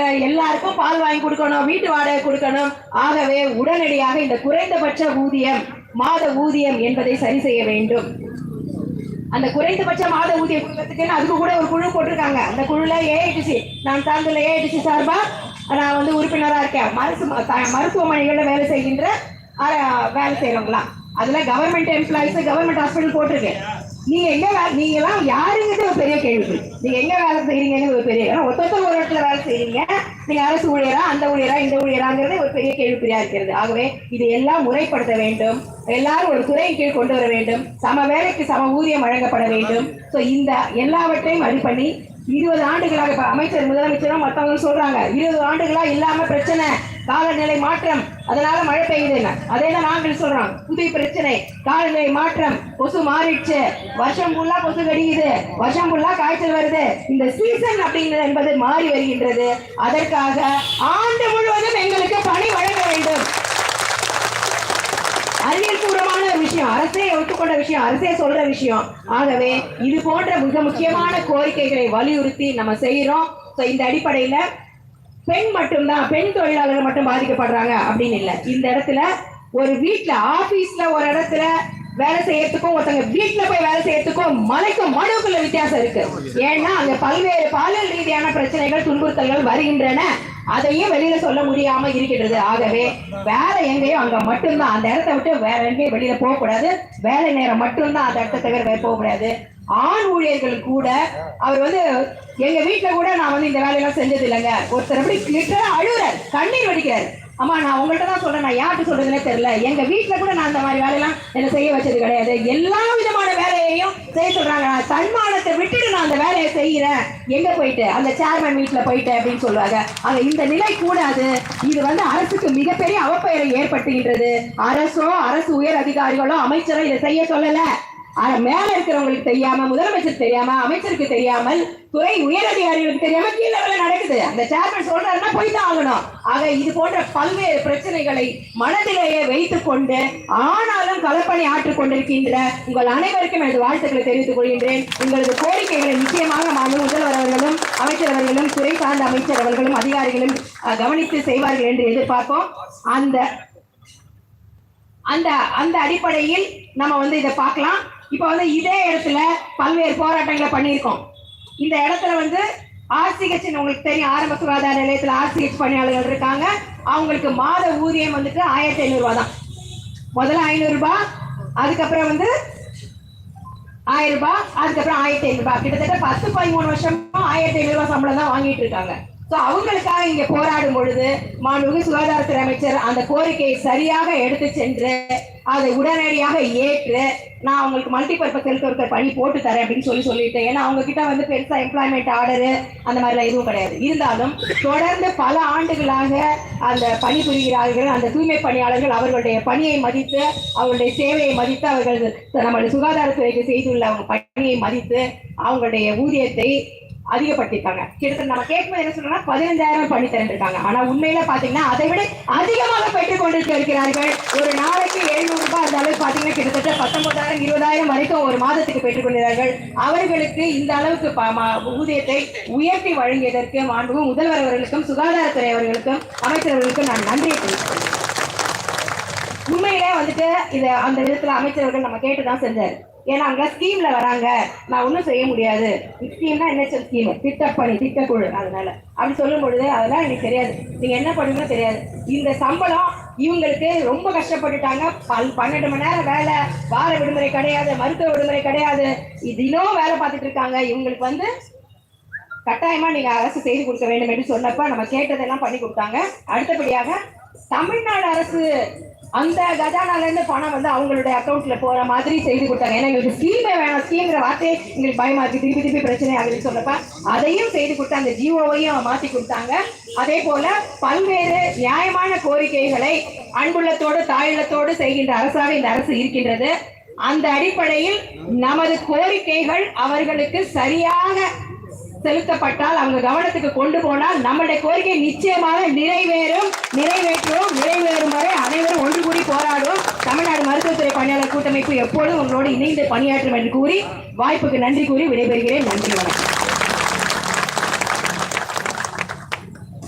எல்லாருக்கும் பால் வாங்கி கொடுக்கணும் வீட்டு வாடகை கொடுக்கணும். ஆகவே உடனடியாக இந்த குறைந்தபட்ச ஊதியம் மாத ஊதியம் என்பதை சரி செய்ய வேண்டும். அந்த குறைந்தபட்ச மாத ஊதியம் கொடுக்கறதுக்குன்னு அதுக்கு கூட ஒரு குழு போட்டிருக்காங்க. அந்த குழுல ஏஐடிசி நான் சார்ந்துள்ள ஏஐடிசி சார்பா நான் வந்து உறுப்பினரா இருக்கேன். மருத்துவ த- மருத்துவமனைகள்ல வேலை செய்கின்ற வேலை செய்யறவங்களாம் அதுல கவர்மெண்ட் எம்ப்ளாயிஸ் கவர்மெண்ட் ஹாஸ்பிட்டல் போட்டிருக்கேன் நீங்க எங்க வேலை நீங்க எல்லாம் யாருங்கிறது ஒரு பெரிய கேள்வி? நீங்க எங்க வேலை செய்றீங்கன்னு ஒரு பெரிய ஏன்னா ஒத்தொத்த ஒரு இடத்துல வேலை செய்யறீங்க நீங்க அரசு ஊழியரா அந்த ஊழியரா இந்த ஊழியராங்கிறது ஒரு பெரிய கேள்விக்குறியா இருக்கிறது. ஆகவே இது எல்லாம் முறைப்படுத்த வேண்டும். எல்லாரும் ஒரு துறையின் கீழ் கொண்டு வர வேண்டும். சம வேலைக்கு சம ஊதியம் வழங்கப்பட வேண்டும். சோ இந்த எல்லாவற்றையும் அது பண்ணி இருபது ஆண்டுகளாக இப்ப அமைச்சர் முதலமைச்சரும் மற்றவங்க சொல்றாங்க. இருபது ஆண்டுகளா இல்லாம பிரச்சனை காலநிலை மாற்றம் அதனால மழை பெய்யுதுன்னு அதே தான் நாங்கள் சொல்றோம். புதிய பிரச்சனை காலநிலை மாற்றம் கொசு மாறிடுச்சு. வருஷம் ஃபுல்லா கொசு கடிக்குது. வருஷம் ஃபுல்லா காய்ச்சல் வருது. இந்த சீசன் அப்படிங்கிறது என்பது மாறி வருகின்றது. அதற்காக ஆண்டு முழுவதும் எங்களுக்கு பணி வழங்க வேண்டும். அறிவியல் பூர்வமான விஷயம் அரசே ஒத்துக்கொண்ட விஷயம் அரசே சொல்ற விஷயம். ஆகவே இது போன்ற மிக முக்கியமான கோரிக்கைகளை வலியுறுத்தி நம்ம செய்யறோம் இந்த அடிப்படையில பெண் மட்டும்தான் பெண் தொழிலாளர்கள் மட்டும் பாதிக்கப்படுறாங்க அப்படின்னு இல்ல. இந்த இடத்துல ஒரு வீட்டுல ஆபீஸ்ல ஒரு இடத்துல வேலை செய்யறதுக்கும் ஒருத்தங்க வீட்டுல போய் வேலை செய்யறதுக்கும் மலைக்கும் மனுக்குள்ள வித்தியாசம் இருக்கு. ஏன்னா அங்க பல்வேறு பாலியல் ரீதியான பிரச்சனைகள் துன்புறுத்தல்கள் வருகின்றன. அதையும் வெளியில சொல்ல முடியாம இருக்கின்றது. ஆகவே வேலை எங்கேயோ அங்க மட்டும்தான். அந்த இடத்த விட்டு வேற எங்கேயும் வெளியில போக கூடாது. வேலை நேரம் மட்டும்தான் அந்த இடத்த தவிர போக கூடாது. ஆண் ஊழியர்கள் கூட அவர் வந்து எங்க வீட்டுல கூட நான் வந்து இந்த வேலையெல்லாம் செஞ்சது இல்லைங்க ஒருத்தர் அப்படி லிட்டரா அழுகுறாரு கண்ணீர் வடிக்கிறாரு. அம்மா நான் உங்கள்கிட்ட தான் சொல்றேன். நான் யார்கிட்ட சொல்றதுனே தெரியல. எங்க வீட்டுல கூட நான் அந்த மாதிரி வேலையெல்லாம் என்ன செய்ய வச்சது கிடையாது. எல்லா விதமான வேலையையும் செய்ய சொல்றாங்க. நான் தன்மானத்தை விட்டுட்டு நான் அந்த வேலையை செய்யறேன். எங்க போயிட்டு? அந்த சேர்மன் வீட்டுல போயிட்டு அப்படின்னு சொல்லுவாங்க. ஆக இந்த நிலை கூடாது. இது வந்து அரசுக்கு மிகப்பெரிய அவப்பெயரை ஏற்படுத்துகின்றது. அரசோ அரசு உயர் அதிகாரிகளோ அமைச்சரோ இதை செய்ய சொல்லல. மேல இருக்கிறவங்களுக்கு தெரியாம முதலமைச்சர் தெரியாம அமைச்சருக்கு தெரியாமல் துறை உயர் அதிகாரிகளுக்கு தெரியாம கீழே நடக்குது. அந்த சேர்மன் சொல்றாருன்னா போய் தான் ஆகணும். ஆக இது போன்ற பல்வேறு பிரச்சனைகளை மனதிலேயே வைத்துக் கொண்டு ஆனாலும் கலப்பணி ஆற்றிக் கொண்டிருக்கின்ற உங்கள் அனைவருக்கும் எனது வாழ்த்துக்களை தெரிவித்துக் கொள்கின்றேன். உங்களது கோரிக்கைகளை நிச்சயமாக மாநில முதல்வர் அவர்களும் அமைச்சர் அவர்களும் துறை சார்ந்த அமைச்சர் அவர்களும் அதிகாரிகளும் கவனித்து செய்வார்கள் என்று எதிர்பார்ப்போம். அந்த அந்த அந்த அடிப்படையில் நம்ம வந்து இதை பார்க்கலாம். இப்போ வந்து இதே இடத்துல பல்வேறு போராட்டங்களை பண்ணியிருக்கோம். இந்த இடத்துல வந்து ஆர்சிஹெச் உங்களுக்கு தெரியும் ஆரம்ப சுகாதார நிலையத்தில் ஆர்சிஹெச் பணியாளர்கள் இருக்காங்க. அவங்களுக்கு மாத ஊதியம் வந்துட்டு ஆயிரத்தி ஐநூறுரூவா தான் முதல்ல ஐநூறுரூபா அதுக்கப்புறம் வந்து ஆயிரம் ரூபாய் அதுக்கப்புறம் ஆயிரத்தி ஐநூறுபா கிட்டத்தட்ட பத்து பதிமூணு வருஷமா ஆயிரத்தி ஐநூறுரூவா சம்பளம் தான் வாங்கிட்டு இருக்காங்க. ஸோ அவங்களுக்காக இங்க போராடும் பொழுது மாண்புமிகு சுகாதாரத்துறை அமைச்சர் அந்த கோரிக்கையை சரியாக எடுத்து சென்று அதை உடனடியாக ஏற்று நான் அவங்களுக்கு மல்டிபர்பஸ் ஹெல்த் ஒர்க்கர் பணி போட்டு தரேன் அப்படின்னு சொல்லி சொல்லிட்டேன் ஏன்னா அவங்க கிட்ட வந்து பெருசா எம்ப்ளாய்மெண்ட் ஆர்டரு அந்த மாதிரிலாம் எதுவும் கிடையாது. இருந்தாலும் தொடர்ந்து பல ஆண்டுகளாக அந்த பணிபுரிகிறார்கள் அந்த தூய்மை பணியாளர்கள் அவர்களுடைய பணியை மதித்து அவர்களுடைய சேவையை மதித்து அவர்கள் நம்மளுடைய சுகாதாரத்துறைக்கு செய்துள்ள அவங்க பணியை மதித்து அவங்களுடைய ஊதியத்தை அதிகப்படுத்திருக்காங்க. கிட்டத்தட்ட நம்ம கேட்கும்போது என்ன சொல்றோம்னா பதினஞ்சாயிரம் பண்ணி தரேன் ஆனா உண்மையில பாத்தீங்கன்னா அதை விட அதிகமாக பெற்றுக் கொண்டு இருக்கிறார்கள் ஒரு நாளைக்கு எழுநூறு ரூபாய் அந்த அளவுக்கு பாத்தீங்கன்னா கிட்டத்தட்ட பத்தொன்பதாயிரம் இருபதாயிரம் வரைக்கும் ஒரு மாதத்துக்கு பெற்றுக் அவர்களுக்கு இந்த அளவுக்கு ப- ஊதியத்தை உயர்த்தி வழங்கியதற்கு மாண்புமிகு முதல்வர் அவர்களுக்கும் சுகாதாரத்துறை அவர்களுக்கும் அமைச்சர்களுக்கும் நான் நன்றியை தெரிவித்துக் உண்மையிலே வந்துட்டு இதை அந்த விதத்துல அமைச்சர்கள் நம்ம கேட்டுதான் செஞ்சாரு. ஏன்னா அங்க ஸ்கீம்ல வராங்க. நான் ஒன்றும் செய்ய முடியாது. ஸ்கீம்னா என்ஹெச்எல் ஸ்கீம் திட்டப்பணி திட்டக்குழு அதனால. அப்படி சொல்லும் பொழுது அதெல்லாம் எனக்கு தெரியாது. நீங்க என்ன பண்ணுங்க தெரியாது. இந்த சம்பளம் இவங்களுக்கு ரொம்ப கஷ்டப்பட்டுட்டாங்க. பல் பன்னெண்டு மணி நேரம் வேலை. வார விடுமுறை கிடையாது மருத்துவ விடுமுறை கிடையாது. தினம் வேலை பார்த்துட்டு இருக்காங்க. இவங்களுக்கு வந்து கட்டாயமா நீங்க அரசு செய்து கொடுக்க வேண்டும் என்று சொன்னப்ப நம்ம கேட்டதெல்லாம் பண்ணி கொடுத்தாங்க. அடுத்தபடியாக தமிழ்நாடு அரசு அந்த கஜானால இருந்து பணம் வந்து அவங்களுடைய அக்கௌண்ட்ல போற மாதிரி செய்து கொடுத்தாங்க. ஏன்னா எங்களுக்கு ஸ்கீமே வேணாம். ஸ்கீம்ங்கிற வார்த்தையே எங்களுக்கு பயமா இருக்கு திருப்பி திருப்பி பிரச்சனை ஆகுதுன்னு சொன்னப்ப அதையும் செய்து கொடுத்து அந்த ஜிஓவையும் மாத்தி கொடுத்தாங்க. அதே போல பல்வேறு நியாயமான கோரிக்கைகளை அன்புள்ளத்தோடு தாயுள்ளத்தோடு செய்கின்ற அரசாக இந்த அரசு இருக்கின்றது. அந்த அடிப்படையில் நமது கோரிக்கைகள் அவர்களுக்கு சரியாக செலுத்தப்பட்டால் அவங்க கவனத்துக்கு கொண்டு போனால் நம்மளுடைய கோரிக்கை நிச்சயமாக நிறைவேறும் நிறைவேற்றுவோம் நிறைவேறும் வரை அனைவரும் ஒன்று கூடி போராடுவோம் தமிழ்நாடு மருத்துவத்துறை பணியாளர் கூட்டமைப்பு எப்போதும் உங்களோடு இணைந்து பணியாற்றும் என்று கூறி வாய்ப்புக்கு நன்றி கூறி விடைபெறுகிறேன். நன்றி வணக்கம்.